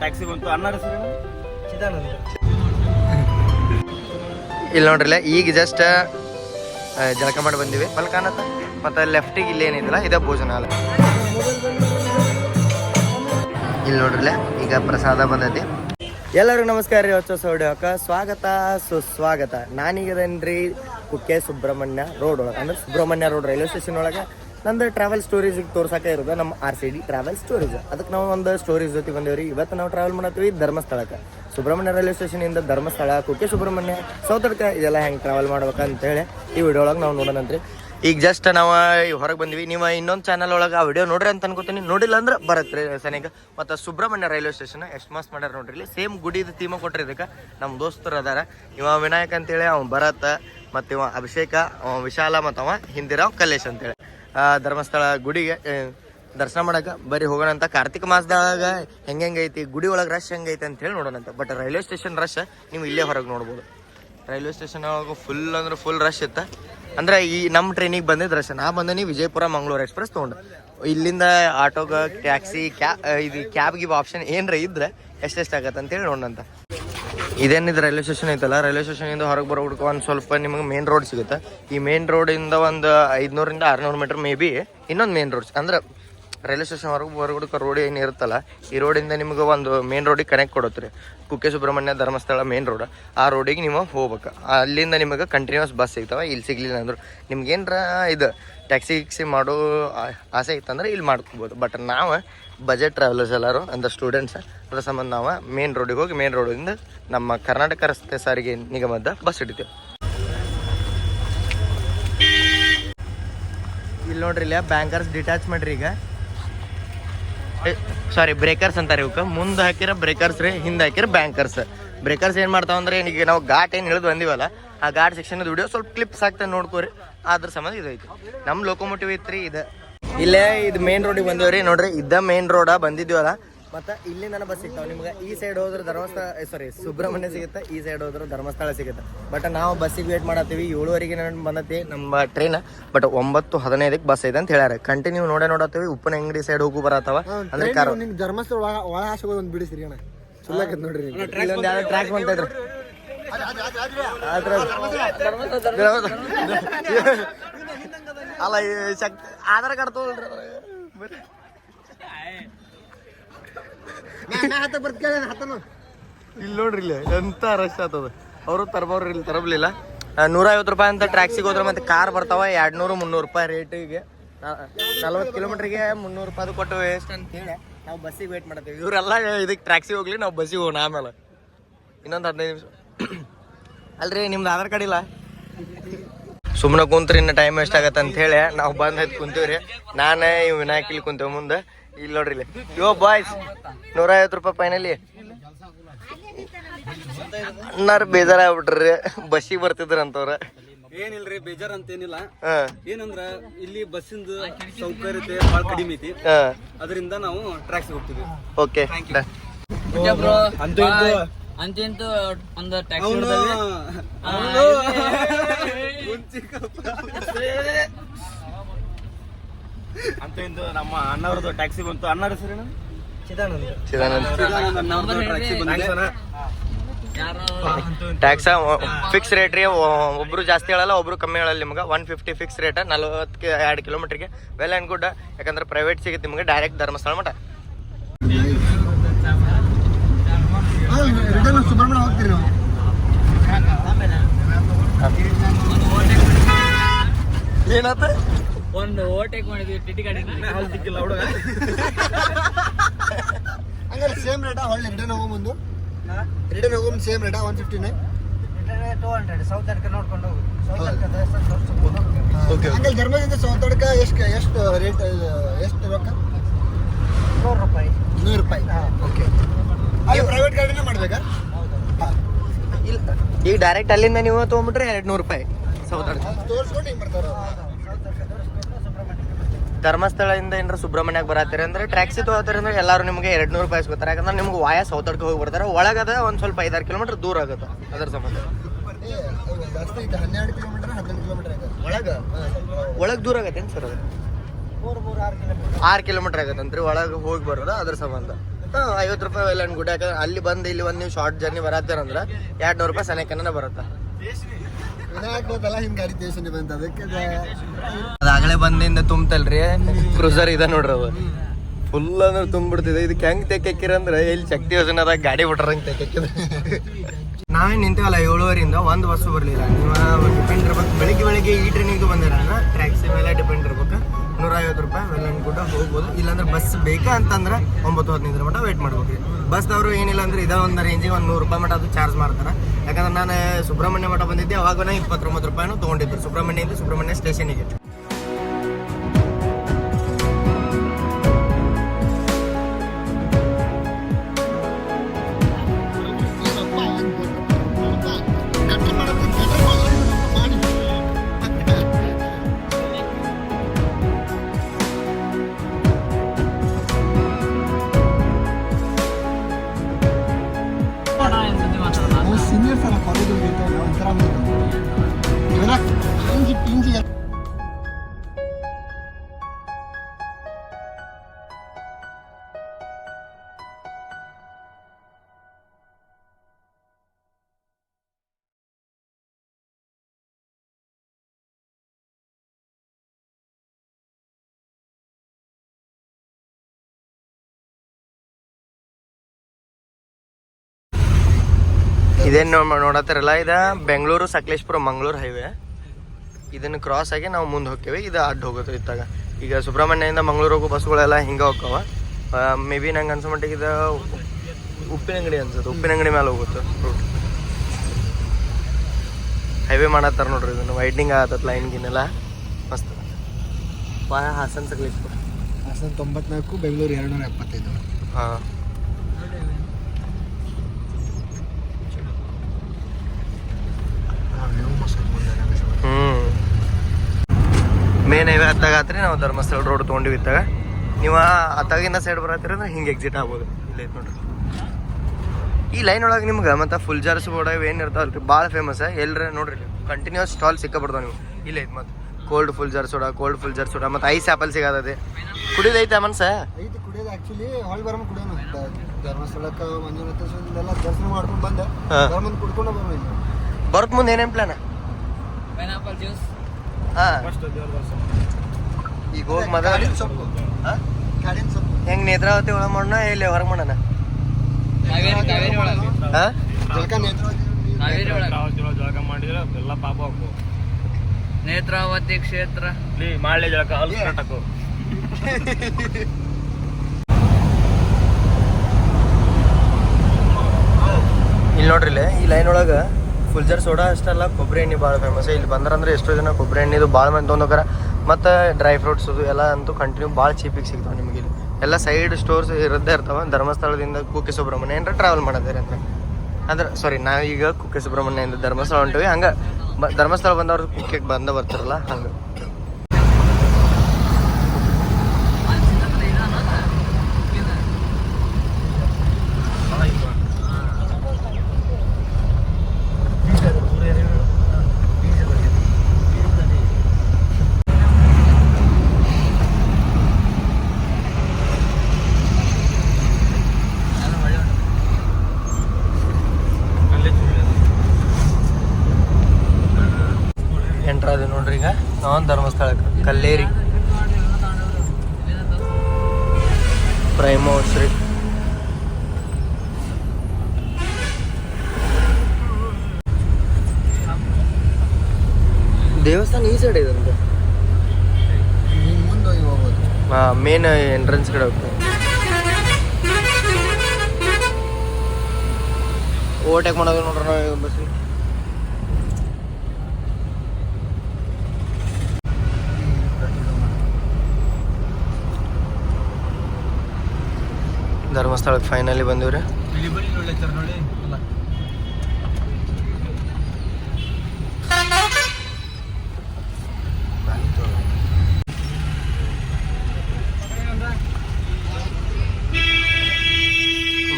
Taxi ಬಂತು. ಚಿದಾನಂದ. ಇಲ್ಲಿ ನೋಡ್ರಿಲ್ಲ ಈಗ ಜಸ್ಟ್ ಜಳಕ ಮಾಡಿ ಬಂದಿವಿ. ಅಲ್ಲಿ ಕಾಣತ್ತ ಮತ್ತೆ ಲೆಫ್ಟಿಗೆ ಇಲ್ಲಿ ಏನಿದಿಲ್ಲ ಇದೇ ಭೋಜನಾಲ ಇಲ್ಲಿ ನೋಡ್ರಿಲ್ಲ ಈಗ ಪ್ರಸಾದ ಬಂದೈತಿ. ಎಲ್ಲರಿಗೂ ನಮಸ್ಕಾರ ರೀ ಹೊಸ ಹೊಡ್ಯಾಕ. ಸ್ವಾಗತ ಸುಸ್ವಾಗತ. ನಾನೀಗದೇನ್ರಿ ಕುಕ್ಕೆ ಸುಬ್ರಹ್ಮಣ್ಯ ರೋಡ್ ಒಳಗೆ ಅಂದ್ರೆ ಸುಬ್ರಹ್ಮಣ್ಯ ರೋಡ್ ರೈಲ್ವೆ ಸ್ಟೇಷನ್ ಒಳಗೆ ನಂದು ಟ್ರಾವೆಲ್ ಸ್ಟೋರೀಸ್ ತೋರ್ಸಕ್ಕೆ ಇರೋದು ನಮ್ಮ R C D travel stories ಅದಕ್ಕೆ ನಾವು ಒಂದು ಸ್ಟೋರೀಸ್ ಜೊತೆ ಬಂದೇವ್ರಿ ಇವತ್ತು ನಾವು ಟ್ರಾವೆಲ್ ಮಾಡತ್ತೀವಿ ಧರ್ಮಸ್ಥಳಕ್ಕೆ. ಸುಬ್ರಹ್ಮಣ್ಯ ರೈಲ್ವೆ ಸ್ಟೇಷನ್ ಇಂದ ಧರ್ಮಸ್ಥಳ, ಕುಕ್ಕೆ ಸುಬ್ರಹ್ಮಣ್ಯ ಸೌತಡ್ಕ ಇದೆಲ್ಲ ಹೆಂಗೆ ಟ್ರಾವೆಲ್ ಮಾಡ್ಬೇಕಂತ ಹೇಳಿ ಈ ವಿಡಿಯೋ ಒಳಗೆ ನಾವು ನೋಡೋಣಂತ್ರಿ ಈಗ ಜಸ್ಟ್ ನಾವು ಹೊರಗೆ ಬಂದ್ವಿ. ನೀವು ಇನ್ನೊಂದು ಚಾನಲ್ ಒಳಗೆ ಆ ವಿಡಿಯೋ ನೋಡ್ರಿ ಅಂತ ಅನ್ಕೋತೀನಿ. ನೋಡಿಲ್ಲ ಅಂದ್ರೆ ಬರತ್ರಿ ಸನಿಗ. ಮತ್ತು ಸುಬ್ರಹ್ಮಣ್ಯ ರೈಲ್ವೆ ಸ್ಟೇಷನ್ ಎಷ್ಟು ಮಾಸ್ ಮಾಡ್ಯಾರ ನೋಡ್ರಿ ಇಲ್ಲಿ. ಸೇಮ್ ಗುಡಿದು ಥೀಮ ಕೊಟ್ರಿ ಇದಕ್ಕೆ. ನಮ್ಮ ದೋಸ್ತರು ಅದಾರ. ಇವ ವಿನಾಯಕ್ ಅಂತೇಳಿ ಅವ ಭರತ್, ಮತ್ತು ಇವ ಅಭಿಷೇಕ ಅವ ವಿಶಾಲ ಮತ್ತು ಅವ ಹಿಂದಿರಾವ್ ಕಲೇಶ್ ಅಂತೇಳಿ. ಧರ್ಮಸ್ಥಳ ಗುಡಿಗೆ ದರ್ಶನ ಮಾಡಕ್ಕೆ ಬರೀ ಹೋಗೋಣ ಅಂತ ಕಾರ್ತಿಕ ಮಾಸದಾಗ ಹೆಂಗೆ ಹೆಂಗೈತಿ ಗುಡಿ ಒಳಗೆ ರಶ್ ಹೆಂಗೈತೆ ಅಂತ ಹೇಳಿ ನೋಡೋಣ ಅಂತ. ಬಟ್ ರೈಲ್ವೆ ಸ್ಟೇಷನ್ ರಶ್ ನೀವು ಇಲ್ಲೇ ಹೊರಗೆ ನೋಡ್ಬೋದು. ರೈಲ್ವೆ ಸ್ಟೇಷನ್ ಒಳಗೆ ಫುಲ್ ಅಂದ್ರೆ ಫುಲ್ ರಶ್ ಇತ್ತು. ಅಂದ್ರೆ ಈ ನಮ್ಮ ಟ್ರೈನಿಗೆ ಬಂದಿದ್ದು ರಶ್ ನಾ ಬಂದನಿ ವಿಜಯಪುರ ಮಂಗಳೂರು ಎಕ್ಸ್ಪ್ರೆಸ್ ತೊಗೊಂಡು. ಇಲ್ಲಿಂದ ಆಟೋಗ ಟ್ಯಾಕ್ಸಿ ಕ್ಯಾ ಇದು ಕ್ಯಾಬ್ ಗಿಬ್ ಆಪ್ಷನ್ ಏನರ ಇದ್ರೆ ಎಷ್ಟೆಷ್ಟು ಆಗತ್ತೆ ಅಂತೇಳಿ ನೋಡೋಣಂತ ಇದೇನಿದೆ ರೈಲ್ವೆ ಸ್ಟೇಷನ್ ಐತಲ್ಲ, ರೈಲ್ವೆ ಸ್ಟೇಷನಿಂದ ಹೊರಗೆ ಬರೋ ಹುಡುಕ ಒಂದು ಸ್ವಲ್ಪ ನಿಮಗೆ ಮೇನ್ ರೋಡ್ ಸಿಗುತ್ತೆ. ಈ ಮೇನ್ ರೋಡಿಂದ ಒಂದು ಐದುನೂರಿಂದ ಆರುನೂರು ಮೀಟರ್ ಮೇ ಬಿ ಇನ್ನೊಂದು ಮೇನ್ ರೋಡ್ ಅಂದ್ರೆ ರೈಲ್ವೆ ಸ್ಟೇಷನ್ ಹೊರಗೆ ಹುಡುಕ ರೋಡ್ ಏನು ಇರುತ್ತಲ್ಲ, ಈ ರೋಡಿಂದ ನಿಮ್ಗೆ ಒಂದು ಮೇನ್ ರೋಡಿಗೆ ಕನೆಕ್ಟ್ ಕೊಡುತ್ತೆ ರೀ. ಕುಕ್ಕೆ ಸುಬ್ರಹ್ಮಣ್ಯ ಧರ್ಮಸ್ಥಳ ಮೇನ್ ರೋಡ್ ಆ ರೋಡಿಗೆ ನೀವು ಹೋಗ್ಬೇಕು. ಅಲ್ಲಿಂದ ನಿಮಗೆ ಕಂಟಿನ್ಯೂಸ್ ಬಸ್ ಸಿಗ್ತಾವೆ, ಇಲ್ಲಿ ಸಿಗ್ಲಿಲ್ಲ ಅಂದರು. ನಿಮ್ಗೆ ಏನರ ಇದು ಟ್ಯಾಕ್ಸಿ ಗಿಕ್ಸಿ ಮಾಡೋ ಆಸೆ ಇತ್ತಂದ್ರೆ ಇಲ್ಲಿ ಮಾಡ್ಕೋಬೋದು. ಬಟ್ ನಾವು ಬಜೆಟ್ ಟ್ರಾವೆಲರ್ಸ್ ಎಲ್ಲರೂ, ಅಂದ್ರೆ ಸ್ಟೂಡೆಂಟ್ಸ್ ಅದ್ರ ಸಂಬಂಧ ನಾವು ಮೇನ್ ರೋಡಿಗೆ ಹೋಗಿ ಮೇನ್ ರೋಡಿಂದ ನಮ್ಮ ಕರ್ನಾಟಕ ರಸ್ತೆ ಸಾರಿಗೆ ನಿಗಮದ ಬಸ್ ಹಿಡಿತೇವೆ. ಇಲ್ಲಿ ನೋಡ್ರಿ ಇಲ್ಲ ಬ್ಯಾಂಕರ್ಸ್ ಡಿಟ್ಯಾಚ್ ಮಾಡ್ರಿ ಈಗ. ಸಾರಿ ಬ್ರೇಕರ್ಸ್ ಅಂತಾರೆ ಇವಕ್ಕೆ ಮುಂದೆ ಹಾಕಿರ ಬ್ರೇಕರ್ಸ್ ರೀ, ಹಿಂದೆ ಹಾಕಿರೋ ಬ್ಯಾಂಕರ್ಸ್ ಬ್ರೇಕರ್ಸ್ ಏನು ಮಾಡ್ತಾವ ಅಂದ್ರೆ, ಈಗ ನಾವು ಘಾಟ್ ಏನು ಇಳಿದು ಬಂದಿವಲ್ಲ, ಆ ಘಾಟ್ ಸೆಕ್ಷನ್ ವಿಡಿಯೋ ಸ್ವಲ್ಪ ಕ್ಲಿಪ್ಸ್ ಹಾಕ್ತಾ ನೋಡ್ಕೋರಿ. ಅದ್ರ ಸಂಬಂಧ ಇದೈತಿ ನಮ್ಮ ಲೋಕೋಮೋಟಿವ್ ಐತ್ರಿ ಇದು. ಇಲ್ಲೇ ಇದು ಮೇನ್ ರೋಡಿಗೆ ಬಂದೇವ್ರಿ ನೋಡ್ರಿ ಇದ್ದ ಮೇನ್ ರೋಡ ಬಂದಿದ್ವಲ್ಲ ಮತ್ತೆ ಇಲ್ಲಿಂದ ಬಸ್ ಸಿಗ್ತಾವ. ನಿಮ್ಗೆ ಈ ಸೈಡ್ ಹೋದ್ರೆ ಧರ್ಮಸ್ಥಳ ಸಾರಿ ಸುಬ್ರಹ್ಮಣ್ಯ ಸಿಗುತ್ತೆ ಈ ಸೈಡ್ ಹೋದ್ರೆ ಧರ್ಮಸ್ಥಳ ಸಿಗುತ್ತೆ. ಬಟ್ ನಾವು ಬಸ್ಸಿಗೆ ವೇಟ್ ಮಾಡತ್ತೀವಿ. ಏಳುವರೆಗೆ ನಾನು ಬಂದತಿ ನಮ್ಮ ಟ್ರೈನ್ ಬಟ್ ಒಂಬತ್ತು ಹದಿನೈದಕ್ಕೆ ಬಸ್ ಐತೆ ಅಂತ ಹೇಳ್ಯಾರ. ಕಂಟಿನ್ಯೂ ನೋಡೇ ನೋಡತ್ತೀವಿ. ಉಪ್ಪಿನ ಅಂಗಡಿ ಸೈಡ್ ಹೋಗು ಬರತ್ತವ ಅಂದ್ರೆ ಕಾರ್. ನಿಮ್ ಧರ್ಮಸ್ಥಳ ಒಳ ಹಾಸಿಗೆ ಒಂದು ಬಿಡಿಸ್ರಿ ಅಣ್ಣ. ನೋಡ್ರಿ. ಇಲ್ಲೊಂದು ಯಾವ್ದೋ ಟ್ರ್ಯಾಕ್ ಬಂತೈತ್ರಿ ಅಲ್ಲ ಶಕ್ತಿ ಆಧಾರ್ ಕಾರ್ಡ್ ತಗೊಳ್ರಿ. ಹತ್ತ ಬರ್ತ್ ಕೇಳಿ ಹತ್ತನು. ಇಲ್ಲಿ ನೋಡ್ರಿ ಇಲ್ಲಿ ಎಂತ ರಶ್ ಆತದ ಅವರು ತರಬಾರ್ರಿ ಇಲ್ಲಿ ತರಬಲಿಲ್ಲ. ನೂರ ಐವತ್ತು ರೂಪಾಯಿ ಅಂತ ಟ್ಯಾಕ್ಸಿಗೆ ಹೋದ್ರೆ ಮತ್ತೆ ಕಾರ್ ಬರ್ತಾವ ಎರಡ್ ನೂರು ಮುನ್ನೂರು ರೂಪಾಯಿ ರೇಟಿಗೆ ನಲ್ವತ್ತು ಕಿಲೋಮೀಟರ್ಗೆ ಮುನ್ನೂರು ರೂಪಾಯಿ ಕೊಟ್ಟು ವೇಸ್ಟ್ ಅಂತ ಹೇಳಿ ನಾವು ಬಸ್ಸಿಗೆ ವೇಟ್ ಮಾಡ್ತೀವಿ. ಇವರೆಲ್ಲ ಇದಕ್ಕೆ ಟ್ಯಾಕ್ಸಿ ಹೋಗ್ಲಿ ನಾವು ಬಸ್ಸಿಗೆ ಹೋಗೋಣ ಆಮೇಲೆ. ಇನ್ನೊಂದು ಹದಿನೈದು ನಿಮಿಷ. ಅಲ್ರಿ ನಿಮ್ದು ಆಧಾರ್ ಕಾರ್ಡ್ ಇಲ್ಲ? ಸುಮ್ಮನೆ ಕುಂತ್ರಿ ಇನ್ನ ಟೈಮ್ ವೇಸ್ಟ್ ಆಗತ್ತೆ ಅಂತ ಹೇಳಿ ನಾವು ಬಂದ್ ಹತ್ ಕುಂತೀವ್ರಿ. ನಾನೇ ಇವ್ ವಿನಾಯಕ್ ಇಲ್ಲಿ ಕುಂತೇವ್ ಮುಂದೆ. ಇಲ್ಲಿ ನೋಡ್ರಿ ಇಲ್ಲಿ. ಯೋ ಬಾಯ್ಸ್ ನೂರ ಐವತ್ತು ರೂಪಾಯಿ ಫೈನಲಿ ಬೇಜಾರ ಆಗ್ಬಿಟ್ರಿ ಬಸ್ಸಿಗೆ ಬರ್ತಿದ್ರ ಅಂತವ್ರ ಏನಿಲ್ರಿ ಬೇಜಾರ್ ಅಂತ ಏನಿಲ್ಲ ಹಾ. ಏನಂದ್ರ ಇಲ್ಲಿ ಬಸ್ಸಿಂದ ಸೌಕರ್ಯತೆ ಬಹಳ ಕಡಿಮೆ ಐತಿ. ಹಾ. ಅದರಿಂದ ನಾವು ಟ್ರ್ಯಾಕ್ಸ್ ಹೋಗ್ತೀವಿ. ಓಕೆ ಅಂತೂ ಒಂದು ಟ್ಯಾಕ್ಸಿ ಅಂತೂ ನಮ್ಮ ಅಣ್ಣವ್ರದ್ದು ಟ್ಯಾಕ್ಸಿ ಬಂತು. ಅಣ್ಣರ ಹೆಸರೇನು ಟ್ಯಾಕ್ಸ ಫಿಕ್ಸ್ ರೇಟ್ ರೀ ಒಬ್ರು ಜಾಸ್ತಿ ಹೇಳಲ್ಲ ಒಬ್ರು ಕಮ್ಮಿ ಹೇಳಲ್ಲ ನಿಮ್ಗೆ. ಒನ್ ಫಿಫ್ಟಿ ಫಿಕ್ಸ್ ರೇಟ್ ನಲ್ವತ್ತು ಎರಡು ಕಿಲೋಮೀಟ್ರಿಗೆ ವೆಲ್ ಆ್ಯಂಡ್ ಗುಡ್ ಯಾಕಂದ್ರೆ ಪ್ರೈವೇಟ್ ಸಿಗುತ್ತೆ ನಿಮಗೆ ಡೈರೆಕ್ಟ್ ಧರ್ಮಸ್ಥಳ ಮಠ. ರಿಟರ್ನ್ ಸುಬ್ರಹ್ಮಣ್ಯ ಹೋಗ್ತೀರಿ ನಾವು ಏನಾತ ಒಂದು ಓವರ್ಟೇಕ್ ಮಾಡಿದ್ವಿ ಟಿಟಿ ಗಾಡಿನ. ಹಾಲು ಸಿಕ್ಕಿಲ್ಲ ಹುಡುಗ. ಹಂಗಾರೆ ಸೇಮ್ ರೇಟಾ ಹೊಳ್ಳಿ ರಿಟರ್ನ್ ಹೋಗೋ ಬಂದು ರಿಟರ್ನ್ ಹೋಗೋ ಮುಂದೆ same ರೇಟಾ one fifty nine two hundred Sowthadka ನೋಡ್ಕೊಂಡು ಹೋಗಿ. ಓಕೆ ಹಂಗಲ್ಲಿ ಧರ್ಮದಿಂದ ಸೌತಡ್ಕ ಎಷ್ಟು ಎಷ್ಟು ರೇಟ್ ಎಷ್ಟು ರೊಕ್ಕ ನೂರು ರೂಪಾಯಿ ನೂರು ರೂಪಾಯಿ ಓಕೆ ಅಲ್ಲಿ ಪ್ರೈವೇಟ್ ಗಾಡಿನೇ ಮಾಡ್ಬೇಕಾ ಇಲ್ಲ ಈಗ ಡೈರೆಕ್ಟ್ ಅಲ್ಲಿಂದ ನೀವು ತೊಗೊಂಬಿಟ್ರೆ ಎರಡು ನೂರು ರೂಪಾಯಿ ಸೌದರ್ಗ ಧರ್ಮಸ್ಥಳದಿಂದ ಏನಾರ ಸುಬ್ರಹ್ಮಣ್ಯಕ್ಕೆ ಬರತ್ತೀರಿ ಅಂದ್ರೆ ಟ್ಯಾಕ್ಸಿ ತೊಗೋತಾರೆ ಅಂದ್ರೆ ಎಲ್ಲರೂ ನಿಮಗೆ ಎರಡು ನೂರು ರೂಪಾಯಿ ಸಿಗುತ್ತಾರೆ. ಯಾಕಂದ್ರೆ ನಿಮ್ಗೆ ವಾಯ ಸೌತಡ್ಕ ಹೋಗಿ ಬರ್ತಾರೆ. ಒಳಗದ ಒಂದು ಸ್ವಲ್ಪ ಐದಾರು ಕಿಲೋಮೀಟರ್ ದೂರ ಆಗುತ್ತೆ ಅದರ ಸಂಬಂಧ. ಒಳಗ್? ದೂರ ಆಗತ್ತೆ ಸರ್ ಅದು? ಆರು ಕಿಲೋಮೀಟರ್ ಆಗತ್ತಂತ್ರಿ. ಒಳಗೆ ಹೋಗಿ ಬರೋದು? ಅದ್ರ ಸಂಬಂಧ. ಹಾಂ, ಐವತ್ತು ರೂಪಾಯಿ ಎಲ್ಲ ಗುಡ್ ಯಾಕಂದ್ರೆ ಅಲ್ಲಿ ಬಂದು ಇಲ್ಲಿ ಒಂದು ನೀವು ಶಾರ್ಟ್ ಜರ್ನಿ ಬರತ್ತೀರಂದ್ರೆ ಎರಡು ನೂರು ರೂಪಾಯಿ ಸನೇಕನ ಬರುತ್ತೆ. ಅದಾಗಲೇ ಬಂದಿಂದ ತುಂಬತಲ್ರಿ? ಕ್ರೂಸರ್ ಇದೆ ನೋಡ್ರಿ ಅದು. ಫುಲ್ ಅಂದ್ರೆ ತುಂಬಿಡ್ತಿದೆ. ಇದಕ್ಕೆ ಹೆಂಗ್ ತೆಕ್ಕಿರ ಅಂದ್ರೆ ಇಲ್ಲಿ ಶಕ್ತಿ ಯೋಜನೆದಾಗ ಗಾಡಿ ಬಿಟ್ರಂಗ್ ತೆಕ್ಕಿದ್ರೆ ನಾವೇ ನಿಂತೀವಲ್ಲ ಏಳುವರಿಂದ ಒಂದು ಬಸ್ಸು ಬರಲಿಲ್ಲ. ನೀವು ಡಿಪೆಂಡ್ ಇರ್ಬೇಕು. ಬೆಳಿಗ್ಗೆ ಬೆಳಿಗ್ಗೆ ಈ ಟ್ರೈನಿಗೆ ಬಂದಿರಲ್ಲ ಟ್ಯಾಕ್ಸಿ ಮೇಲೆ ಡಿಪೆಂಡ್ ಇರ್ಬೇಕು. ನೂರ ಐವತ್ತು ರೂಪಾಯಿ ವೆಲ್ಲನ್ ಕೂಡ ಹೋಗ್ಬೋದು. ಇಲ್ಲಾಂದ್ರೆ ಬಸ್ ಬೇಕಾ ಅಂತಂದ್ರೆ ಒಂಬತ್ತು ಹದಿನೈದರ ಮಟ್ಟ ವೇಟ್ ಮಾಡ್ಬೇಕು. ಬಸ್ದವರು ಏನಿಲ್ಲ ಅಂದ್ರೆ ಇದೇ ಒಂದು ರೇಂಜಿಗೆ ಒಂದು ನೂರು ರೂಪಾಯಿ ಮಟ್ಟ ಅದು ಚಾರ್ಜ್ ಮಾಡ್ತಾರೆ. ಯಾಕಂದ್ರೆ ನಾನು ಸುಬ್ರಹ್ಮಣ್ಯ ಮಠ ಬಂದಿದ್ದೆ, ಅವಾಗ ಇಪ್ಪತ್ತೊಂಬತ್ತು ರೂಪಾಯಿನೂ ತೊಗೊಂಡಿದ್ರು ಸುಬ್ರಹ್ಮಣ್ಯದಿಂದ ಸುಬ್ರಹ್ಮಣ್ಯ ಸ್ಟೇಷನಿಗೆ ಇದೇನ್ ನೋಡತ್ತಾರಲ್ಲ ಇದ ಬೆಂಗಳೂರು ಸಕಲೇಶ್ಪುರ ಮಂಗಳೂರು ಹೈವೇ ಇದನ್ನ ಕ್ರಾಸ್ ಆಗಿ ನಾವು ಮುಂದೆ ಹೋಗ್ತೇವೆ ಇದು ಅಡ್ಡ ಹೋಗುತ್ತೆ ಇತ್ತಾಗ ಈಗ ಸುಬ್ರಹ್ಮಣ್ಯದಿಂದ ಮಂಗಳೂರು ಹೋಗೋ ಬಸ್ಗಳೆಲ್ಲ ಹಿಂಗೆ ಹೋಗ್ತಾವ ಮೇ ಬಿ ನಂಗೆ ಅನ್ಸೋ ಮಟ್ಟಿಗೆ ಇದು ಉಪ್ಪಿನಂಗಡಿ ಅನ್ಸುತ್ತೆ ಉಪ್ಪಿನಂಗಡಿ ಮೇಲೆ ಹೋಗುತ್ತೆ ರೂಟ್ ಹೈವೇ ಮಾಡತ್ತಾರ ನೋಡ್ರಿ ಇದನ್ನು. ವೈಡ್ನಿಂಗ್ ಆಗತ್ತ ಲೈನ್ ಗಿನ್ನೆಲ್ಲ. ಮಸ್ತ್. ಹಾಸನ್ ಸಕಲೇಶ್ಪುರ. ಹಾಸನ್ ತೊಂಬತ್ನಾಲ್ಕು ಬೆಂಗಳೂರು ಎರಡು ನೂರ ಎಪ್ಪತ್ತೈದು. ಹಾಂ. ಹ್ಮ್. ಮೇನ್ ಹೈವೇ ಹತ್ತಾಗತ್ರಿ ನಾವು ಧರ್ಮಸ್ಥಳ ರೋಡ್ ತೊಗೊಂಡಿವಿ ಇತ್ತಾಗ. ನೀವು ಅತ್ತಾಗಿನ ಸೈಡ್ ಬರತ್ತೀರಿ ಅಂದ್ರೆ ಹಿಂಗೆ ಎಕ್ಸಿಟ್ ಆಗ್ಬೋದು. ಇಲ್ಲಿ ಐತ್ ನೋಡ್ರಿ. ಈ ಲೈನ್ ಒಳಗೆ ನಿಮ್ಗೆ ಮತ್ತೆ ಫುಲ್ ಜಾರ್ಸ್ ಬೋರ್ಡ್ ಏನು ಏನು ಇರ್ತಾವಲ್ರಿ ಭಾಳ ಫೇಮಸ್ ಎಲ್ರ ನೋಡ್ರಿ ಕಂಟಿನ್ಯೂಸ್ ಸ್ಟಾಲ್ ಸಿಕ್ಕಬಿಡ್ತಾವ ನೀವು. ಇಲ್ಲ ಐತೆ ಮತ್ತೆ. Cold full jar soda cold full jar soda ಮತ್ತು ಐಸ್ ಆಪಲ್ ಸಿಗತದೆ ಕುಡಿದೈತೆ ಮನ್ಸ? ಐತಿ ಕುಡಿಯೋದು ಆ್ಯಕ್ಚುಲಿ ಹೊಳ್ ಬರಮ್ ಕುಡಿಯೋನು ಧರ್ಮಸ್ಥಳಕ್ಕೆ ಮಂಜುನಾಥೇಶ್ವರದೆಲ್ಲ ದರ್ಶನ ಮಾಡ್ಕೊಂಡು ಬಂದೆ. ಬರಮಂದ್ ಕುಡ್ಕೊಂಡು ಬರೋ ಇಲ್ಲಿ ಬರೋಕ್ ಮುಂದೆ ಏನೇನು ಪ್ಲಾನ್ ಪೈನಾಪಲ್ ಜ್ಯೂಸ್ ಹಾ. ಈಗ ಹೋಗಿ ಮದ ಸೊಪ್ಪು. ಹಾಂ? ಕಾಡಿನ ಸೊಪ್ಪು. ಹೆಂಗ್ ನೇತ್ರಾವತಿ ಒಳಗೆ ಮಾಡೋಣ ಇಲ್ಲಿ ಹೊರಗೆ ಮಾಡೋಣ ಕಾವೇರಿ ಕಾವೇರಿ ಒಳಗೆ ಹಾ? ಜಳಕ ನೇತ್ರಾವತಿ ನೀರು- ಕಾವೇರಿ ಒಳಗೆ. ಜಳಕ ಮಾಡಿದ್ರೆ ಎಲ್ಲ ಪಾಪ ಹಾಕು ನೇತ್ರಾವತಿ ಕ್ಷೇತ್ರ. ಮಾಡ್ಲಿ ಜಳಕ ಅಲ್ಲಿ ಕಟ್ಟಕು ಇಲ್ಲಿ ನೋಡ್ರಿ ಇಲ್ಲಿ ಈ ಲೈನ್ ಒಳಗೆ ಫುಲ್ಜರ್ ಸೋಡಾ ಅಲ್ಲ ಕೊಬ್ಬರಿ ಎಣ್ಣೆ ಭಾಳ ಫೇಮಸ್ ಇಲ್ಲಿ ಬಂದ್ರಂದ್ರೆ ಎಷ್ಟೋ ಜನ ಕೊಬ್ಬರಿ ಎಣ್ಣೆದು ಭಾಳ ಮಂದಿ ತೊಗೊಂಡೋಗಾರ ಮತ್ತು ಡ್ರೈ ಫ್ರೂಟ್ಸ್ ಎಲ್ಲ ಅಂತೂ ಕಂಟಿನ್ಯೂ ಭಾಳ ಚೀಪಿಗೆ ಸಿಗ್ತಾವೆ ನಿಮಗೆ ಇಲ್ಲಿ. ಎಲ್ಲ ಸೈಡ್ ಸ್ಟೋರ್ಸ್ ಇರದ್ದೇ ಇರ್ತಾವೆ, ಧರ್ಮಸ್ಥಳದಿಂದ ಕುಕ್ಕೆ ಸುಬ್ರಹ್ಮಣ್ಯ ಏನಾರ ಟ್ರಾವೆಲ್ ಮಾಡೋದಿರಿ ಅಂತ ಅಂದ್ರೆ ಸಾರಿ ನಾವು ಈಗ ಕುಕ್ಕೆ ಸುಬ್ರಹ್ಮಣ್ಯದಿಂದ ಧರ್ಮಸ್ಥಳ ಹೊಂಟಿವಿ. ಹಂಗೆ ಧರ್ಮಸ್ಥಳ ಬಂದವ್ರು ಕುಕ್ಕೆಗೆ ಬಂದ ಬರ್ತಾರಲ್ಲ, ಹಂಗೆ ಎಂಟ್ರಾದ ನೋಡ್ರಿ ಈಗ ನಾವು ಧರ್ಮಸ್ಥಳಕ್ಕೆ ಕಲ್ಲೇರಿ ಪ್ರೈಮೋ ರೀ ದೇವಸ್ಥಾನ ಈ ಸೈಡ್ ಇದೆ ಅಂತ ಹೋಗ್ಬೋದು ಮೇನ್ ಎಂಟ್ರೆನ್ಸ್ ಕಡೆ ಹೋಗ್ತೀವಿ. ಓವರ್ಟೇಕ್ ಮಾಡೋದು ನೋಡ್ರಿ, ನಾವು ಬಸ್ ಧರ್ಮಸ್ಥಳಕ್ಕೆ ಫೈನಲಿ ಬಂದಿವ್ರಿ.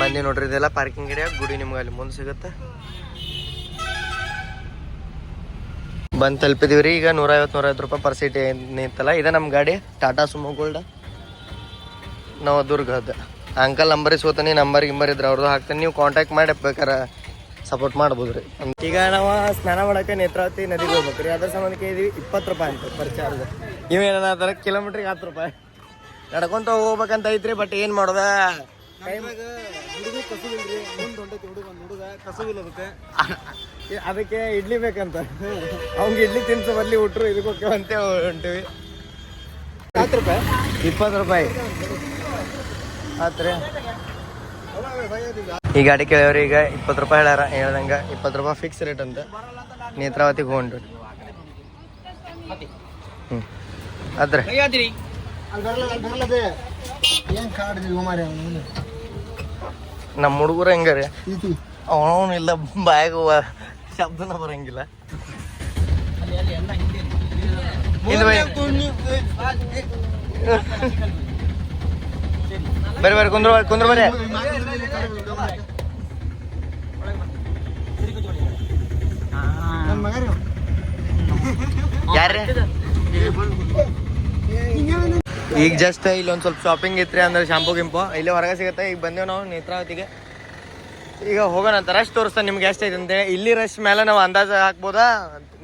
ಬಂದಿ ನೋಡ್ರಿ ಇದೆಲ್ಲ ಪಾರ್ಕಿಂಗ್ ಏರಿಯಾ ಗುಡಿ ನಿಮ್ಗೆ ಅಲ್ಲಿ ಮುಂದೆ ಸಿಗುತ್ತೆ. ಬಂದು ತಲುಪಿದೀವಿ ರೀ ಈಗ ನೂರೈವತ್ತು ನೂರೈವತ್ತು ರೂಪಾಯಿ ಪರ್ ಸೀಟ್ ನಿಂತಲ್ಲ. ಇದೆ ನಮ್ಮ ಗಾಡಿ ಟಾಟಾ ಸುಮೋ ಗೋಲ್ಡ್. ನವದುರ್ಗದ ಅಂಕಲ್ ನಂಬರ್ ಸೋತನಿ ನಂಬರ್ ಗಿಂಬರ್ ಇದ್ರೆ ಅವ್ರದ್ದು ಹಾಕ್ತೀನಿ. ನೀವು ಕಾಂಟ್ಯಾಕ್ಟ್ ಮಾಡಿ ಬೇಕಾರೆ ಸಪೋರ್ಟ್ ಮಾಡ್ಬೋದು ರೀ. ಈಗ ನಾವು ಸ್ನಾನ ಮಾಡಕ್ಕೆ ನೇತ್ರಾವತಿ ನದಿಗೆ ಹೋಗ್ಬೇಕು ರೀ. ಅದ್ರ ಸಂಬಂಧಕ್ಕೆ ಇದೀವಿ ಇಪ್ಪತ್ತು ರೂಪಾಯಿ ಅಂತ ಪರ್ ಚಾರ್ಜ್ ಇವೇನಾದ್ರೆ ಕಿಲೋಮೀಟ್ರಿಗೆ ಹತ್ತು ರೂಪಾಯಿ. ನಡ್ಕೊಂತ ಹೋಗ್ಬೇಕಂತ ಐತ್ರಿ ಬಟ್ ಏನು ಮಾಡೋದ? ಅದಕ್ಕೆ. ಇಡ್ಲಿ ಬೇಕಂತ. ಅವ್ಗೆ ಇಡ್ಲಿ ತಿನ್ಸು ಬರ್ಲಿ ಹುಟ್ಟರು ಇದಕ್ಕೆ ಹೋಗ್ತೇವೆ ಅಂತ ಹೊಂಟಿವಿ. ಹತ್ತು ರೂಪಾಯಿ? ಇಪ್ಪತ್ತು ರೂಪಾಯಿ. ಆತ್ರಿ. ಈ ಗಾಡಿ ಕೇಳೋರು ಈಗ ಇಪ್ಪತ್ತು ರೂಪಾಯಿ ಹೇಳ್ಯಾರ ಹೇಳ್ದಂಗ ಇಪ್ಪತ್ತು ರೂಪಾಯಿ ಫಿಕ್ಸ್ ರೇಟ್ ಅಂತ. ನೇತ್ರಾವತಿ ಹೋಗ್ರಿ ಹ್ಞೂ ಮಾರಿ ನಮ್ಮ ಹುಡುಗರು ಹೆಂಗಾರೆ ಅವನು ಇಲ್ಲ ಬಾಯಾಗ ಶಬ್ದನ ಬರಂಗಿಲ್ಲ. ಇಲ್ಲ. ಬರ್ರಿ ಬರ್ರಿ ಕುಂದ್ರ ಕುಂದ್ರ ಬರ್ರಿ ನನ್ನ ಮಗ ರೀ ಯಾರ್ರಿ? ಈಗ ಜಸ್ಟ್ ಇಲ್ಲಿ ಒಂದು ಸ್ವಲ್ಪ ಶಾಪಿಂಗ್ ಇತ್ರಿ ಅಂದ್ರೆ ಶಾಂಪು ಗಿಂಪು. ಇಲ್ಲೇ ಹೊರಗೆ ಸಿಗುತ್ತೆ. ಈಗ ಬಂದೇವು ನಾವು ನೇತ್ರಾವತಿಗೆ. ಈಗ ಹೋಗೋಣ ಅಂತ. ರಶ್ ತೋರಿಸ್ತಾನೆ. ನಿಮ್ಗೆ ಎಷ್ಟು ಐತೆ ಅಂತೇಳಿ ಇಲ್ಲಿ ರಶ್ ಮೇಲೆ ನಾವು ಅಂದಾಜು ಹಾಕ್ಬೋದಾ?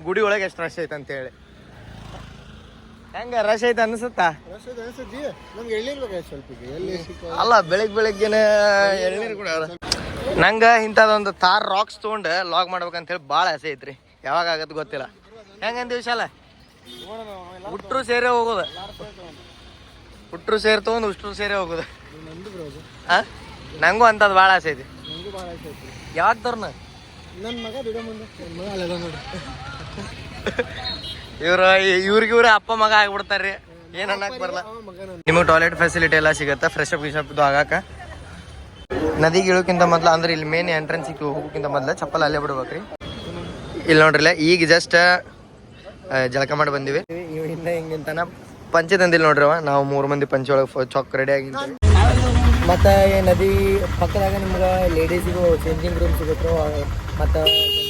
ಗುಡಿ ಒಳಗೆ ಎಷ್ಟು ರಶ್ ಐತೆ ಅಂತೇಳಿ ಹೆಂಗ ರಶ್ ಐತೆ ಅನ್ಸುತ್ತ? ಅಲ್ಲ ಬೆಳಿಗ್ಗೆ ಬೆಳಿಗ್ಗೆನೆ ಎಳ್ನೀರು ಕೂಡ ನಂಗೆ ಇಂಥದ್ದೊಂದು ತಾರ್ ರಾಕ್ಸ್ ತೊಗೊಂಡು ಲಾಗ್ ಮಾಡ್ಬೇಕಂತ ಹೇಳಿ ಭಾಳ ಆಸೆ ಐತ್ರಿ. ಯಾವಾಗ ಆಗತ್ತೆ ಗೊತ್ತಿಲ್ಲ. ಹೆಂಗಂತ ವಿಶಾಲ ಹುಟ್ರು ಸೇರೆ ಹೋಗೋದು. ಹುಟ್ರು ಸೇರಿ ತೊಗೊಂಡು ಉಷ್ಟ್ರು ಸೇರೆ ಹೋಗೋದು. ಆ? ನಂಗೂ ಅಂಥದ್ದು ಭಾಳ ಆಸೆ ಐತಿ. ನಂಗೂ ಭಾಳ ಆಸೆ ಐತಿ ಯಾವಾಗ ತೋರ್ನ ನನ್ನ ಮಗ ಬಿಡೋ ಮುಂದೆ. ಇವ್ರ ಇವ್ರಿಗೆ ಇವ್ರ ಅಪ್ಪ ಮಗ ಆಗ್ಬಿಡ್ತಾರ್ರಿ ಏನ್ ಅನ್ನಕ್ ಬರಲ್ಲ ನಿಮಗೆ ಟಾಯ್ಲೆಟ್ ಫೆಸಿಲಿಟಿ ಎಲ್ಲ ಸಿಗುತ್ತೆ? ಫ್ರೆಶ್ ಅಪ್ ಗಿಶಪ್ ಇದು ಆಗಾಕ ನದಿಗೆ ಇಳೋಕ್ಕಿಂತ ಮೊದ್ಲ ಅಂದ್ರೆ ಇಲ್ಲಿ ಮೇನ್ ಎಂಟ್ರೆನ್ಸ್ ಹೋಗೋಕ್ಕಿಂತ ಮೊದ್ಲ ಚಪ್ಪಲ್ ಅಲ್ಲೇ ಬಿಡ್ಬೇಕ್ರಿ. ಇಲ್ಲಿ ನೋಡ್ರಿಲ್ಲ ಈಗ ಜಸ್ಟ್ ಜಳಕ ಮಾಡಿ ಬಂದಿವಿ. ಹಿಂದೆ ಹಿಂಗಿಂತನ ಪಂಚೆ ತಂದಿಲ್ಲ ನೋಡ್ರವ ನಾವು ಮೂರು ಮಂದಿ ಪಂಚ ಒಳಗೆ ಚೊಕ್ ರೆಡಿ ಆಗಿದ್ದೀವಿ ಮತ್ತು ಈ ನದಿ ಪಕ್ಕದಾಗ ನಿಮ್ಗೆ ಲೇಡೀಸಿಗೂ ಚೇಂಜಿಂಗ್ ರೂಮ್ ಸಿಗುತ್ತೆ ಮತ್ತು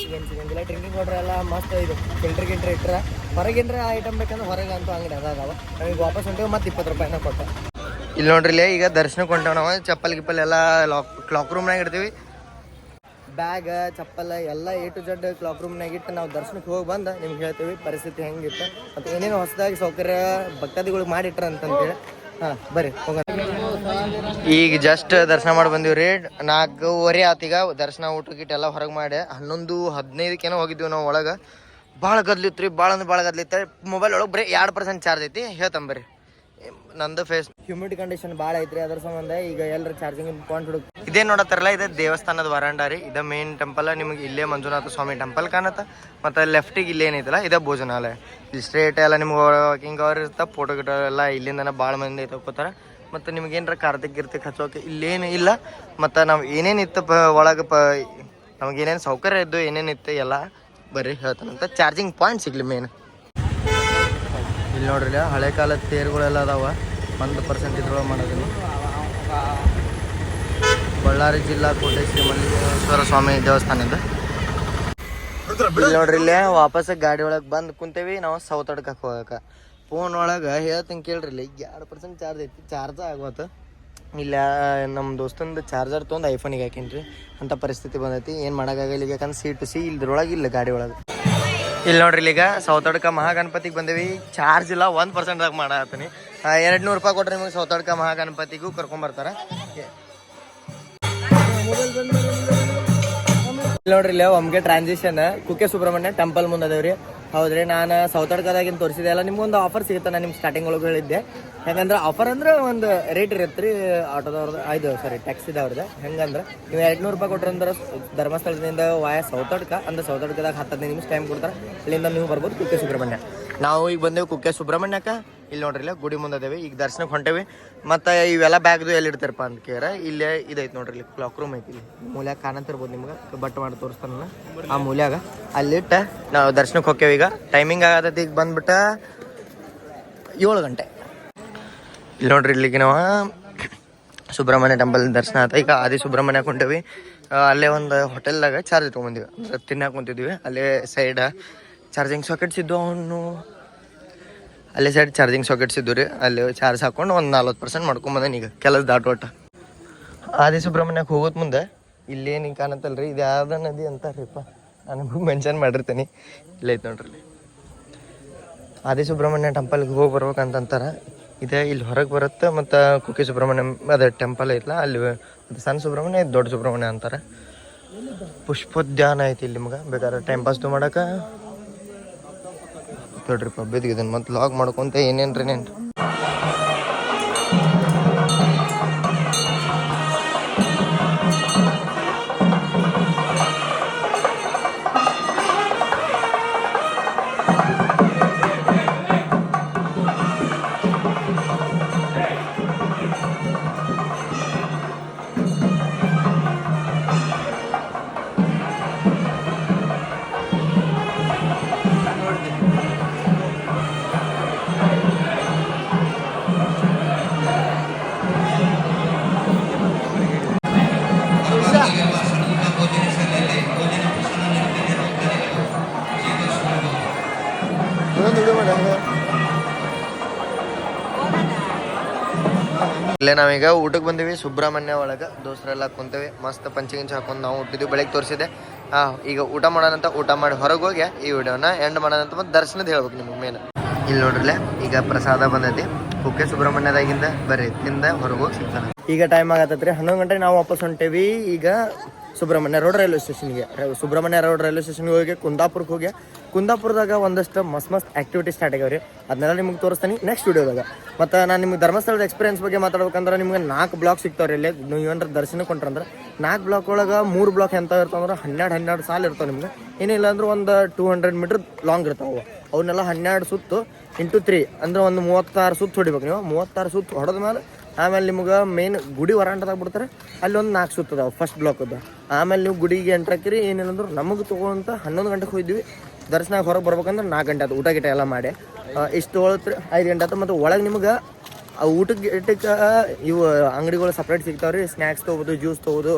ಏನು ಸಿಗಂಗಿಲ್ಲ ಡ್ರಿಂಕಿಂಗ್ ವಾಟರ್ ಎಲ್ಲ ಮಸ್ತ್ ಇದು. ಫಿಲ್ಟರ್ ಗಿಲ್ಟರ್ ಇಟ್ಟರೆ ಹೊರಗಿಂದ್ರೆ ಐಟಮ್ ಬೇಕಂದ್ರೆ ಹೊರಗೆ ಅಂತೂ ಅಂಗಡಿ ಅದಾವ. ನಮಗೆ ವಾಪಸ್ ಹೊಂಟೇವೆ ಮತ್ತೆ ಇಪ್ಪತ್ತು ರೂಪಾಯಿನ ಕೊಟ್ಟ. ಇಲ್ಲಿ ನೋಡ್ರಿ ಇಲ್ಲೇ ಈಗ ದರ್ಶನಕ್ಕೆ ಹೊಂಟೇವೆ ನಾವು. ಚಪ್ಪಲ್ ಗಿಪ್ಪಲ್ ಎಲ್ಲ ಲಾಕ್ ಕ್ಲಾಕ್ ರೂಮ್ನಾಗ ಇಡ್ತೀವಿ. ಬ್ಯಾಗ್ ಚಪ್ಪಲ್ ಎಲ್ಲ ಎ ಟು ಜಡ್ ಕ್ಲಾಕ್ ರೂಮ್ನಾಗ ಇಟ್ಟು ನಾವು ದರ್ಶನಕ್ಕೆ ಹೋಗಿ ಬಂದು ನಿಮ್ಗೆ ಹೇಳ್ತೀವಿ ಪರಿಸ್ಥಿತಿ ಹೆಂಗಿತ್ತು ಮತ್ತು ಏನೇನು ಹೊಸದಾಗಿ ಸೌಕರ್ಯ ಭಕ್ತಾದಿಗಳಿಗೆ ಮಾಡಿಟ್ರ ಅಂತಂತೇಳಿ ಈಗ ಜಸ್ಟ್ ದರ್ಶನ ಮಾಡಿ ಬಂದೀವಿ ರೀ. ನಾಲ್ಕೂವರೆ ಆತೀಗ ದರ್ಶನ ಊಟ ಗಿಟ್ಟ ಎಲ್ಲ ಹೊರಗೆ ಮಾಡಿ. ಹನ್ನೊಂದು, ಹದಿನೈದಕ್ಕೇನೋ ಹೋಗಿದ್ವಿ ನಾವು ಒಳಗೆ. ಭಾಳ ಗದ್ಲಿತ್ತು ರೀ ಭಾಳ ಅಂದ್ರೆ ಭಾಳ ಗದ್ಲಿತ್ತು. ಮೊಬೈಲ್ ಒಳಗೆ ಬರೀ ಎರಡು ಪರ್ಸೆಂಟ್ ಚಾರ್ಜ್ ಐತಿ. ಹೇಳ್ತಾನೆ ಬರ್ರಿ. ನಂದು ಫೇಸ್ ಹ್ಯೂಮಿಡಿಟಿ ಕಂಡೀಷನ್ ಭಾಳ ಐತ್ರಿ ಅದ್ರ ಸಂಬಂಧ ಈಗ ಎಲ್ಲರ ಚಾರ್ಜಿಂಗ್ ಪಾಯಿಂಟ್ ಹುಡುಕ್ ಇದೇ ನೋಡತ್ತಾರಲ್ಲ ಇದೇ ದೇವಸ್ಥಾನದ ವರಾಂಡ ರೀ ಇದ ಮೇನ್ ಟೆಂಪಲ್ ನಿಮಗೆ ಇಲ್ಲೇ ಮಂಜುನಾಥ ಸ್ವಾಮಿ ಟೆಂಪಲ್ ಕಾಣತ್ತ. ಮತ್ತು ಲೆಫ್ಟಿಗೆ ಇಲ್ಲೇ ಏನೈತಲ್ಲ ಇದೇ ಭೋಜನಾಲಯ. ಇಲ್ಲಿ ಸ್ಟ್ರೇಟ್ ಎಲ್ಲ ನಿಮ್ಗೆ ವಾಕಿಂಗ್ ಅವರ್ ಇರ್ತ ಫೋಟೋ ಗಿಟೋ ಎಲ್ಲ ಇಲ್ಲಿಂದನೇ ಭಾಳ ಮಂದಿ ತಗೋತಾರೆ ಮತ್ತು ನಿಮ್ಗೆ ಏನಾರ ಕಾರ್ತಿಕ್ ಗಿರ್ತಿಕ್ ಹಚ್ಚೋಕೆ ಇಲ್ಲೇನು ಇಲ್ಲ. ಮತ್ತು ನಾವು ಏನೇನಿತ್ತು ಪ ಒಳಗೆ ಪ ನಮ್ಗೆ ಏನೇನು ಸೌಕರ್ಯ ಇದ್ದು ಏನೇನಿತ್ತು ಎಲ್ಲ ಬರ್ರಿ ಹೇಳ್ತಾನಂತ ಚಾರ್ಜಿಂಗ್ ಪಾಯಿಂಟ್ ಸಿಗ್ಲಿ ಮೇನ್ ಇಲ್ಲಿ ನೋಡ್ರಿ ಹಳೆ ಕಾಲದ ತೇರುಗಳೆಲ್ಲ ಅದಾವ. ಒಂದು ಪರ್ಸೆಂಟ್ ಇದ್ರೊಳಗೆ ಮಾಡೋದಿಲ್ಲ. ಬಳ್ಳಾರಿ ಜಿಲ್ಲಾ ಕೋಟೆ ಶ್ರೀ ಮಲ್ಲಿಕೇಶ್ವರ ಸ್ವಾಮಿ ದೇವಸ್ಥಾನದ ಇಲ್ಲಿ ನೋಡ್ರಿ, ಇಲ್ಲೇ ವಾಪಸ್ ಗಾಡಿ ಒಳಗೆ ಬಂದು ಕುಂತೇವಿ. ನಾವು ಸೌತ್ ಅಡ್ಕಕ್ಕೆ ಹೋಗಕ. ಫೋನ್ ಒಳಗೆ ಹೇಳ್ತೀನಿ ಕೇಳ್ರಿ, ಇಲ್ಲಿ ಎರಡು ಪರ್ಸೆಂಟ್ ಚಾರ್ಜ್ ಐತಿ. ಚಾರ್ಜ್ ಆಗೋತು. ಇಲ್ಲ ನಮ್ಮ ದೋಸ್ತಂದು ಚಾರ್ಜರ್ ತೊಗೊಂಡು ಐಫೋನಿಗೆ ಹಾಕಿನ್ರಿ. ಅಂಥ ಪರಿಸ್ಥಿತಿ ಬಂದೈತಿ. ಏನು ಮಾಡೋಕ್ಕಾಗಲ್ಲ ಈಗ ಯಾಕಂದ್ರೆ ಸೀಟ್ ಸಿ ಇಲ್ದ್ರೊಳಗೆ ಇಲ್ಲ ಗಾಡಿ ಒಳಗೆ. ಇಲ್ಲಿ ನೋಡ್ರಿ ಈಗ ಸೌತಡ್ಕ ಮಹಾಗಣಪತಿಗೆ ಬಂದೇವಿ. ಚಾರ್ಜ್ ಇಲ್ಲ, ಒಂದು ಪರ್ಸೆಂಟ್ದಾಗ ಮಾಡತ್ತೀನಿ ಎರಡು ನೂರು ರೂಪಾಯಿ ಕೊಟ್ರೆ ನಿಮಗೆ ಸೌತಡ್ಕ ಮಹಾಗಣಪತಿಗೂ ಕರ್ಕೊಂಬರ್ತಾರೆ ಇಲ್ಲಿ ನೋಡ್ರಿ ಇಲ್ಲೇ ಒಮ್ಗೆ ಟ್ರಾನ್ಸಿಷನ್ ಕುಕ್ಕೆ ಸುಬ್ರಹ್ಮಣ್ಯ ಟೆಂಪಲ್ ಮುಂದೆ ಹೌದ್ರಿ, ನಾನು ಸೌತಡ್ಕದಾಗಿನ ತೋರಿಸಿದೆ ಅಲ್ಲ, ನಿಮ್ಗೊಂದು ಆಫರ್ ಸಿಗುತ್ತೆ ನಾನು ನಿಮ್ಮ ಸ್ಟಾರ್ಟಿಂಗ್ ಒಳಗೆ ಹೇಳಿದ್ದೆ. ಹೆಂಗಂದ್ರೆ ಆಫರ್ ಅಂದ್ರೆ ಒಂದು ರೇಟ್ ಇರುತ್ತೆ ರೀ ಆಟೋದವ್ರದ್ದು ಇದು ಸಾರಿ ಟ್ಯಾಕ್ಸಿದವ್ರದ್ದು ಹೆಂಗಂದ್ರೆ ನೀವು ಎರಡು ನೂರು ರೂಪಾಯಿ ಕೊಟ್ರಂದ್ರೆ ಧರ್ಮಸ್ಥಳದಿಂದ ವಾಯ ಸೌತಡ್ಕ ಅಂದ್ರೆ ಸೌತಡ್ಕದಾಗ ಹದಿನೈದು ನಿಮಿಷ ಟೈಮ್ ಕೊಡ್ತಾರೆ. ಅಲ್ಲಿಂದ ನೀವು ಬರ್ಬೋದು ಕುಕ್ಕೆ ಸುಬ್ರಹ್ಮಣ್ಯ. ನಾವು ಈಗ ಬಂದೆವು ಕುಕ್ಕೆ ಸುಬ್ರಹ್ಮಣ್ಯಕ್ಕೆ. ಇಲ್ಲಿ ನೋಡ್ರಿ ಇಲ್ಲ ಗುಡಿ ಮುಂದೆ ಅದೇವಿ. ಈಗ ದರ್ಶನಕ್ಕೆ ಹೊಂಟೇವಿ. ಮತ್ತು ಇವೆಲ್ಲ ಬ್ಯಾಗ್ದು ಎಲ್ಲಿ ಇಡ್ತಾರಪ್ಪ ಅಂತ ಕೇರ ಇಲ್ಲೇ ಇದೈತೆ ನೋಡ್ರಿ ಇಲ್ಲಿ ಕ್ಲಾಕ್ ರೂಮ್ ಐತಿ ಇಲ್ಲಿ. ಮೂಲ್ಯಾಗ ಕಾಣಂತಿರ್ಬೋದು ನಿಮ್ಗೆ. ಬಟ್ ಮಾಡಿ ತೋರಿಸ್ತಾನ ಆ ಮೂಲ್ಯಾಗ ಅಲ್ಲಿಟ್ಟ ನಾವು ದರ್ಶನಕ್ಕೆ ಹೋಗ್ತೇವೆ ಈಗ. ಟೈಮಿಂಗ್ ಆಗತೈತಿ ಈಗ ಬಂದ್ಬಿಟ್ಟ ಏಳು ಗಂಟೆ. ಇಲ್ಲಿ ನೋಡ್ರಿ ಇಲ್ಲಿಗೆ ನಾವು ಸುಬ್ರಹ್ಮಣ್ಯ ಟೆಂಪಲ್ ದರ್ಶನ ಆತ. ಈಗ ಆದಿ ಸುಬ್ರಹ್ಮಣ್ಯ ಹೊಂಟೇವಿ. ಅಲ್ಲೇ ಒಂದು ಹೋಟೆಲ್ದಾಗ ಚಾರ್ಜ್ ತೊಗೊಂಬಂದಿವಿ. ತಿನ್ನಕ್ಕೆ ಕುಂತಿದ್ವಿ. ಅಲ್ಲೇ ಸೈಡ ಚಾರ್ಜಿಂಗ್ ಸಾಕೆಟ್ಸ್ ಇದ್ದು ಅವನು. ಅಲ್ಲೇ ಸೈಡ್ ಚಾರ್ಜಿಂಗ್ ಸಾಕೆಟ್ಸ್ ಇದ್ದು ರೀ ಅಲ್ಲಿ ಚಾರ್ಜ್ ಹಾಕೊಂಡು ಒಂದು ನಲ್ವತ್ತು ಪರ್ಸೆಂಟ್ ಮಾಡ್ಕೊಂಬಂದೇನೆ ಈಗ. ಕೆಲಸ ದಾಟೋಟ ಆದಿ ಸುಬ್ರಹ್ಮಣ್ಯಕ್ಕೆ ಹೋಗೋದು ಮುಂದೆ ಇಲ್ಲೇನು ಕಾಣತ್ತಲ್ಲ ರೀ ಇದು ಯಾವ್ದು ನದಿ ಅಂತಾರ್ರಿಪ್ಪ. ನನಗೂ ಮೆನ್ಷನ್ ಮಾಡಿರ್ತೀನಿ. ಇಲ್ಲ ಐತೆ ನೋಡ್ರಿ. ಆದಿ ಸುಬ್ರಹ್ಮಣ್ಯ ಟೆಂಪಲ್ಗೆ ಹೋಗಿ ಬರ್ಬೇಕಂತಂತಾರೆ. ಇದೆ, ಇಲ್ಲಿ ಹೊರಗೆ ಬರುತ್ತೆ ಮತ್ತು ಕುಕ್ಕೆ ಸುಬ್ರಹ್ಮಣ್ಯ, ಅದೇ ಟೆಂಪಲ್ ಐತಲ್ಲ ಅಲ್ಲಿ ಸಣ್ಣ ಸುಬ್ರಹ್ಮಣ್ಯ ದೊಡ್ಡ ಸುಬ್ರಹ್ಮಣ್ಯ ಅಂತಾರೆ. ಪುಷ್ಪೋದ್ಯಾನ ಐತಿ ಇಲ್ಲಿ ನಿಮ್ಗೆ. ಬೇಕಾದ್ರೆ ಟೈಮ್ ಪಾಸ್ದು ಮಾಡಕ್ಕೆ. ನೋಡ್ರಿಪ್ಪ ಬಿದ್ದಿದ್ದೀನಿ ಮತ್ತೆ ಲಾಗ್ ಮಾಡ್ಕೊಂತ ಏನೇನು ಇಲ್ಲೇ ನಾವೀಗ ಊಟಕ್ಕೆ ಬಂದೀವಿ. ಸುಬ್ರಹ್ಮಣ್ಯ ಒಳಗೆ ದೋಸ್ತರೆಲ್ಲ ಕುಂತೇವಿ. ಮಸ್ತ್ ಪಂಚಗಿಂಚ ಹಾಕೊಂಡು ನಾವು ಹುಟ್ಟಿದ್ವಿ. ಬೆಳಗ್ಗೆ ತೋರಿಸಿದೆ ಈಗ ಊಟ ಮಾಡೋಣಂತ ಊಟ ಮಾಡಿ ಹೊರಗೆ ಹೋಗಿ ಈ ವಿಡಿಯೋನ ಎಂಡ್ ಮಾಡೋಣಂತ ಮತ್ತು ದರ್ಶನದ ಹೇಳ್ಬೇಕು ನಿಮ್ಗೆ ಮೇನ್ ಇಲ್ಲಿ ನೋಡ್ರಲ್ಲ, ಈಗ ಪ್ರಸಾದ ಬಂದೈತಿ. ಕುಕ್ಕೆ ಸುಬ್ರಹ್ಮಣ್ಯದಾಗಿಂದ ಬರ್ರಿ ತಿಂದ ಹೊರಗೆ ಹೋಗಿ ಈಗ ಟೈಮ್ ಆಗತ್ತೈತ್ರಿ. ಹನ್ನೊಂದು ಗಂಟೆ ನಾವು ವಾಪಸ್ ಹೊಂಟೇವಿ. ಈಗ ಸುಬ್ರಹ್ಮಣ್ಯ ರೋಡ್ ರೈಲ್ವೆ ಸ್ಟೇಷನ್ಗೆ ಸುಬ್ರಹ್ಮಣ್ಯ ರೋಡ್ ರೈಲ್ವೆ ಸ್ಟೇಷನ್ಗೆ ಹೋಗಿ, ಕುಂದಾಪುರಕ್ಕೆ ಹೋಗಿ, ಕುಂದಾಪುರದಾಗ ಒಂದಷ್ಟು ಮಸ್ತ್ ಮಸ್ತ್ ಆಕ್ಟಿವಿಟಿ ಸ್ಟಾರ್ಟ್ ಆಗ್ಯಾವ್ರಿ. ಅದನ್ನೆಲ್ಲ ನಿಮ್ಗೆ ತೋರಿಸ್ತೀನಿ ನೆಕ್ಸ್ಟ್ ವೀಡಿಯೋದಾಗ ಮತ್ತು ನಾನು ನಿಮ್ಗೆ ಧರ್ಮಸ್ಥಳದ ಎಕ್ಸ್ಪೀರಿಯನ್ಸ್ ಬಗ್ಗೆ ಮಾತಾಡ್ಬೇಕಂದ್ರೆ ನಿಮ್ಗೆ ನಾಲ್ಕು ಬ್ಲಾಕ್ ಸಿಗ್ತಾವ್ರಿ ಇಲ್ಲಿ ನೀವು ಏನಾರ ದರ್ಶನಕ್ಕೆ ಕೊಂಡ್ರಂದ್ರೆ ನಾಲ್ಕು ಬ್ಲಾಕ್ ಒಳಗೆ ಮೂರು ಬ್ಲಾಕ್ ಎಂತ ಇರ್ತಾವಂದ್ರೆ ಹನ್ನೆರಡು ಹನ್ನೆರಡು ಸಾಲ ಇರ್ತಾವೆ ನಿಮ್ಗೆ. ಏನಿಲ್ಲ ಅಂದ್ರೆ ಒಂದು ಟೂ ಹಂಡ್ರೆಡ್ ಮೀಟ್ರ್ ಲಾಂಗ್ ಇರ್ತಾವೆ ಅವನ್ನೆಲ್ಲ ಹನ್ನೆರಡು ಸುತ್ತು ಇಂಟು ತ್ರೀ ಅಂದ್ರೆ ಒಂದು ಮೂವತ್ತಾರು ಸುತ್ತು ಹೊಡಿಬೇಕು ನೀವು. ಮೂವತ್ತಾರು ಸುತ್ತು ಹೊಡೆದ ಮೇಲೆ ಆಮೇಲೆ ನಿಮ್ಗೆ ಮೇನ್ ಗುಡಿ ಹೊರಾಂಟದಾಗ ಬಿಡ್ತಾರೆ ಅಲ್ಲಿ ಒಂದು ನಾಲ್ಕು ಸುತ್ತದ ಫಸ್ಟ್ ಬ್ಲಾಕದ್ದು ಆಮೇಲೆ ನೀವು ಗುಡಿಗೆ ಎಂಟ್ರಾಕಿರಿ ಏನಿಲ್ಲ ಅಂದ್ರೆ ನಮಗೆ ತೊಗೊಳಂತ ಹನ್ನೊಂದು ಗಂಟೆಗೆ ಹೋಗಿದ್ವಿ ದರ್ಶನ ಹೊರಗೆ ಬರ್ಬೇಕಂದ್ರೆ ನಾಲ್ಕು ಗಂಟೆ ಆಯ್ತು ಊಟ ಗಿಟ ಎಲ್ಲ ಮಾಡಿ. ಇಷ್ಟು ತೊಗೊಳತ್ರಿ, ಐದು ಗಂಟೆ ಆಯ್ತು ಮತ್ತು ಒಳಗೆ ನಿಮ್ಗೆ ಆ ಊಟಕ್ಕೆ ಗಿಟಕ್ಕೆ ಇವು ಅಂಗಡಿಗಳು ಸಪ್ರೇಟ್ ಸಿಗ್ತಾವ್ರಿ ಸ್ನ್ಯಾಕ್ಸ್ ತೊಗೋದು ಜ್ಯೂಸ್ ತೊಗೋದು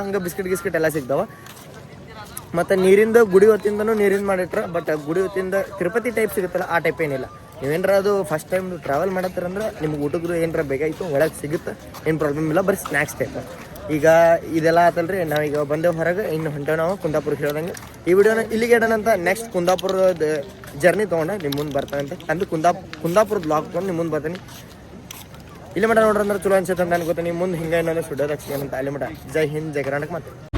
ಹಂಗೆ ಬಿಸ್ಕಿಟ್ ಗಿಸ್ಕಿಟ್ ಎಲ್ಲ ಸಿಗ್ತಾವೆ. ಮತ್ತು ನೀರಿಂದ, ಗುಡಿ ಹೊತ್ತಿಂದನೂ ನೀರಿಂದ ಮಾಡಿಟ್ರೆ ಬಟ್ ಗುಡಿ ಹೊತ್ತಿಂದ ತಿರುಪತಿ ಟೈಪ್ ಸಿಗುತ್ತಲ್ಲ, ಆ ಟೈಪ್ ಏನಿಲ್ಲ. ನೀವೇನಾರ ಅದು ಫಸ್ಟ್ ಟೈಮ್ ಟ್ರಾವೆಲ್ ಮಾಡತ್ತಿರಂದ್ರೆ ನಿಮ್ಗೆ ಊಟದ್ದು ಏನಾರ ಬೇಕಾಗಿತ್ತು ಒಳಗೆ ಸಿಗುತ್ತೆ, ಏನು ಪ್ರಾಬ್ಲಮ್ ಇಲ್ಲ, ಬರೀ ಸ್ನ್ಯಾಕ್ಸ್ ಬೇಕು. ಈಗ ಇದೆಲ್ಲ ಆತಲ್ರಿ, ನಾವೀಗ ಬಂದೇವು ಹೊರಗೆ, ಇನ್ನು ಹೊಂಟೇವು ನಾವು ಕುಂದಾಪುರಕ್ಕೆ ಹೇಳ್ದಂಗೆ. ಈ ವಿಡಿಯೋನ ಇಲ್ಲಿಗೆ ಇಡೋಣಂತ ನೆಕ್ಸ್ಟ್ ಕುಂದಾಪುರದ ಜರ್ನಿ ತೊಗೊಂಡೆ ನಿಮ್ಮ ಮುಂದೆ ಬರ್ತಾನಂತೆ ಅಂದ್ರೆ ಕುಂದಾ, ಕುಂದಾಪುರ ಬ್ಲಾಗ್ ತೊಗೊಂಡು ನಿಮ್ಮ ಮುಂದೆ ಬರ್ತೀನಿ. ಇಲ್ಲಿ ಮಟ ನೋಡ್ರಿ ಅಂದ್ರೆ ಚಲೋ ಅನ್ಸುತ್ತೆ ಅಂತ ಅನ್ಕೋತೀನಿ ಮುಂದೆ ಹಿಂಗೆ ಇನ್ನೊಂದು ಸುಡೋದಕ್ಷಿಣ ಅಂತ. ಅಲ್ಲಿ ಮಟ ಜೈ ಹಿಂದ್, ಜೈ ಕರ್ನಾಟಕ ಮತ್ತೆ